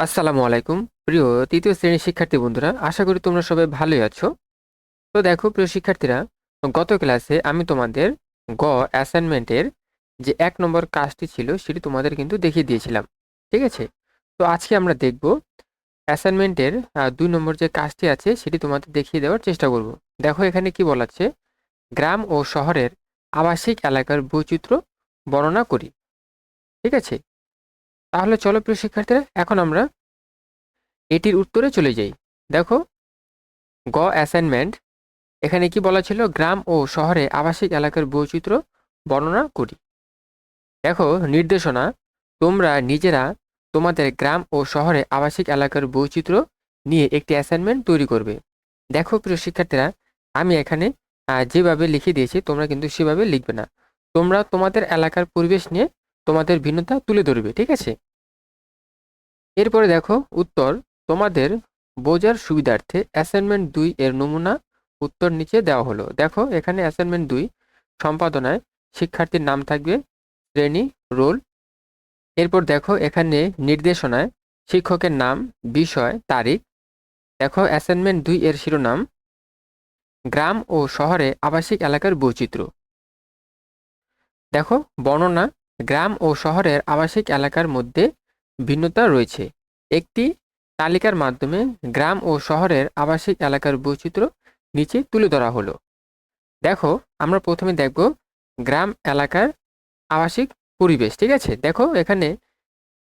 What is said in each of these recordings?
আসসালামু আলাইকুম। প্রিয় তৃতীয় শ্রেণির শিক্ষার্থী বন্ধুরা, আশা করি তোমরা সবাই ভালোই আছো। তো দেখো, প্রিয় শিক্ষার্থীরা, গত ক্লাসে আমি তোমাদের গ অ্যাসাইনমেন্টের যে এক নম্বর কাজটি ছিল, সেটি তোমাদের কিন্তু দেখিয়ে দিয়েছিলাম। ঠিক আছে? তো আজকে আমরা দেখব অ্যাসাইনমেন্টের দুই নম্বর যে কাজটি আছে, সেটি তোমাদের দেখিয়ে দেওয়ার চেষ্টা করব। দেখো, এখানে কি বলাচ্ছে? গ্রাম ও শহরের আবাসিক এলাকার বৈচিত্র্য বর্ণনা করি। ঠিক আছে? তাহলে চলো প্রিয় শিক্ষার্থীরা, এখন আমরা এটির উত্তরে চলে যাই। দেখো, গ অ্যাসাইনমেন্ট এখানে কি বলা ছিল? গ্রাম ও শহরে আবাসিক এলাকার বৈচিত্র্য বর্ণনা করি। দেখো, নির্দেশনা, তোমরা নিজেরা তোমাদের গ্রাম ও শহরে আবাসিক এলাকার বৈচিত্র্য নিয়ে একটি অ্যাসাইনমেন্ট তৈরি করবে। দেখো প্রিয় শিক্ষার্থীরা, আমি এখানে যেভাবে লিখে দিয়েছি, তোমরা কিন্তু সেভাবে লিখবে না। তোমরা তোমাদের এলাকার পরিবেশ নিয়ে তোমাদের ভিন্নতা তুলে ধরবে, ঠিক আছে? এরপরে দেখো, উত্তর, তোমাদের বোঝার সুবিধার্থে অ্যাসাইনমেন্ট দুই এর নমুনা উত্তর নিচে দেওয়া হলো। দেখো, এখানে অ্যাসাইনমেন্ট দুই, সম্পাদনায় শিক্ষার্থীর নাম থাকবে, শ্রেণি রোল এরপর দেখো, এখানে নির্দেশনায় শিক্ষকের নাম, বিষয়, তারিখ। দেখো অ্যাসাইনমেন্ট দুই এর শিরোনাম, গ্রাম ও শহরে আবাসিক এলাকার বৈচিত্র্য। দেখো, বর্ণনা গ্রাম ও শহরের আবাসিক এলাকার মধ্যে ভিন্নতা রয়েছে। একটি তালিকার মাধ্যমে গ্রাম ও শহরের আবাসিক এলাকার বৈচিত্র্য নিচে তুলে ধরা হলো। দেখো, আমরা প্রথমে দেখব গ্রাম এলাকার আবাসিক পরিবেশ, ঠিক আছে? দেখো, এখানে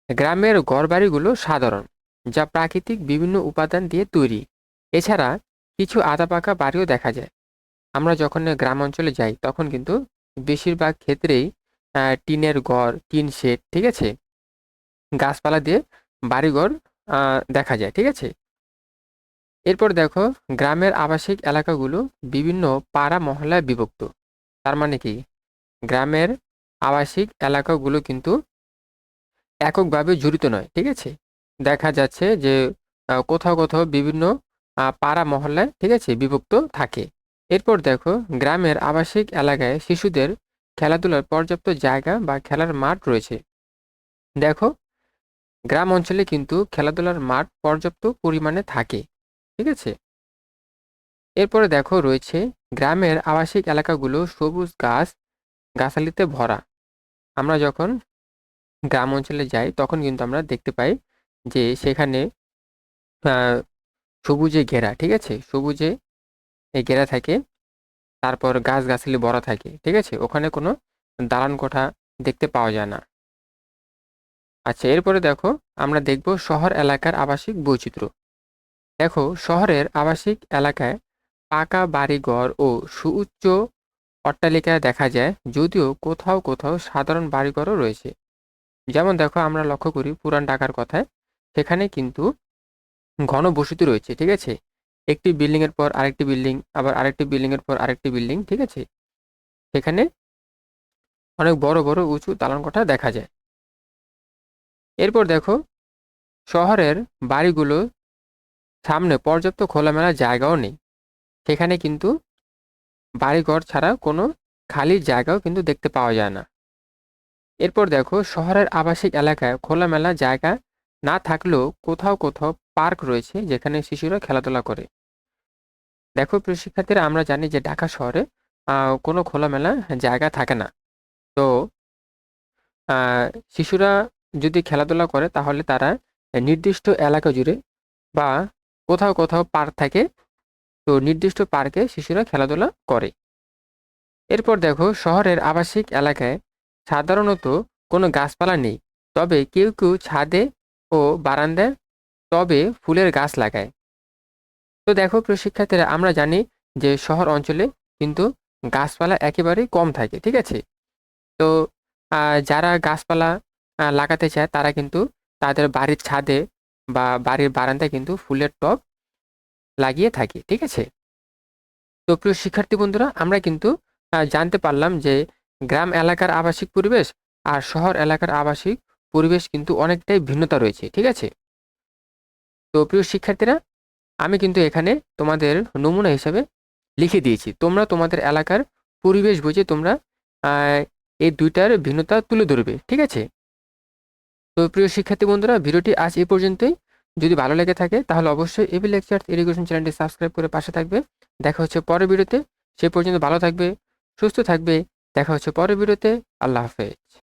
গ্রামের ঘরবাড়িগুলো সাধারণ, যা প্রাকৃতিক বিভিন্ন উপাদান দিয়ে তৈরি। এছাড়া কিছু আদা পাকা বাড়িও দেখা যায়। আমরা যখন গ্রাম অঞ্চলে যাই, তখন কিন্তু বেশিরভাগ ক্ষেত্রেই টিনের ঘর, টিন শেড, ঠিক আছে? গাছপালা দিয়ে বাড়িঘর দেখা যায়, ঠিক আছে? এরপর দেখো, গ্রামের আবাসিক এলাকাগুলো বিভিন্ন পাড়া মহল্লায় বিভক্ত। তার মানে কি? গ্রামের আবাসিক এলাকাগুলো কিন্তু এককভাবে জড়িত নয়, ঠিক আছে? দেখা যাচ্ছে যে কোথাও কোথাও বিভিন্ন পাড়া মহল্লায়, ঠিক আছে, বিভক্ত থাকে। এরপর দেখো, গ্রামের আবাসিক এলাকায় শিশুদের খেলাধুলার পর্যাপ্ত জায়গা বা খেলার মাঠ রয়েছে। দেখো, গ্রাম অঞ্চলে কিন্তু খেলাধুলার মাঠ পর্যাপ্ত পরিমাণে থাকে, ঠিক আছে? এরপরে দেখো, রয়েছে গ্রামের আবাসিক এলাকাগুলো সবুজ গাছ, গাছালিতে ভরা। আমরা যখন গ্রাম অঞ্চলে যাই, তখন কিন্তু আমরা দেখতে পাই যে সেখানে সবুজে ঘেরা, ঠিক আছে? সবুজে ঘেরা থাকে। তারপর গাছ গাছালি ভরা থাকে, ঠিক আছে? ওখানে কোনো দালান কোঠা দেখতে পাওয়া যায় না। আচ্ছা এরপরে দেখো আমরা দেখব শহর এলাকার আবাসিক বৈচিত্র্য। দেখো, শহরের আবাসিক এলাকায় পাকা বাড়িঘর ও সুউচ্চ অট্টালিকা দেখা যায়, যদিও কোথাও কোথাও সাধারণ বাড়িঘরও রয়েছে। যেমন দেখো, আমরা লক্ষ্য করি পুরান ঢাকার কথায়, সেখানে কিন্তু ঘন বসতি রয়েছে, ঠিক আছে? একটি বিল্ডিং এর পর আরেকটি বিল্ডিং আবার আরেকটি বিল্ডিং এর পর আরেকটি বিল্ডিং ঠিক আছে? সেখানে অনেক বড় বড়, উঁচু দালান কোঠা দেখা যায়। এরপর দেখো, শহরের বাড়িগুলো সামনে পর্যাপ্ত খোলামেলা জায়গাও নেই। সেখানে কিন্তু বাড়িঘর ছাড়া কোনো খালি জায়গাও কিন্তু দেখতে পাওয়া যায় না। এরপর দেখো, শহরের আবাসিক এলাকায় খোলামেলা জায়গা না থাকলেও কোথাও কোথাও পার্ক রয়েছে, যেখানে শিশুরা খেলাধুলা করে। দেখো প্রিয় শিক্ষার্থীরা, আমরা জানি যে ঢাকা শহরে কোনো খোলামেলা জায়গা থাকে না। তো শিশুরা যদি খেলাধুলা করে, তাহলে তারা নির্দিষ্ট এলাকা জুড়ে বা কোথাও কোথাও পার্ক থাকে। তো নির্দিষ্ট পার্কে শিশুরা খেলাধুলা করে। এরপর দেখো, শহরের আবাসিক এলাকায় সাধারণত কোনো গাছপালা নেই। তবে কেউ কেউ ছাদে ও বারান্দায় তবে ফুলের গাছ লাগায়। তো দেখো প্রিয় শিক্ষার্থীরা আমরা জানি যে শহর অঞ্চলে কিন্তু গাছপালা একেবারেই কম থাকে, ঠিক আছে? তো যারা গাছপালা লাগাতে চায় তারা কিন্তু তাদের বাড়ির ছাদে বা বাড়ির বারান্দায় কিন্তু ফুলের টব লাগিয়ে থাকে, ঠিক আছে? তো প্রিয় শিক্ষার্থী বন্ধুরা, আমরা কিন্তু জানতে পারলাম যে গ্রাম এলাকার আবাসিক পরিবেশ আর শহর এলাকার আবাসিক পরিবেশ কিন্তু অনেকটাই ভিন্নতা রয়েছে, ঠিক আছে? তো প্রিয় শিক্ষার্থীরা আমি কিন্তু এখানে তোমাদের নমুনা হিসাবে লিখে দিয়েছি। তোমরা তোমাদের এলাকার পরিবেশ বুঝে তোমরা এই দুইটার ভিন্নতা তুলে ধরবে, ঠিক আছে? তো প্রিয় শিক্ষার্থী বন্ধুরা, ভিডিওটি আজ এ পর্যন্তই। যদি ভালো লেগে থাকে, তাহলে অবশ্যই এবি লেকচার ইরিগেশন চ্যানেলটি সাবস্ক্রাইব করে পাশে থাকবে। দেখা হচ্ছে পরের ভিডিওতে। সে পর্যন্ত ভালো থাকবে, সুস্থ থাকবে। দেখা হচ্ছে পরের ভিডিওতে। আল্লাহ হাফেজ।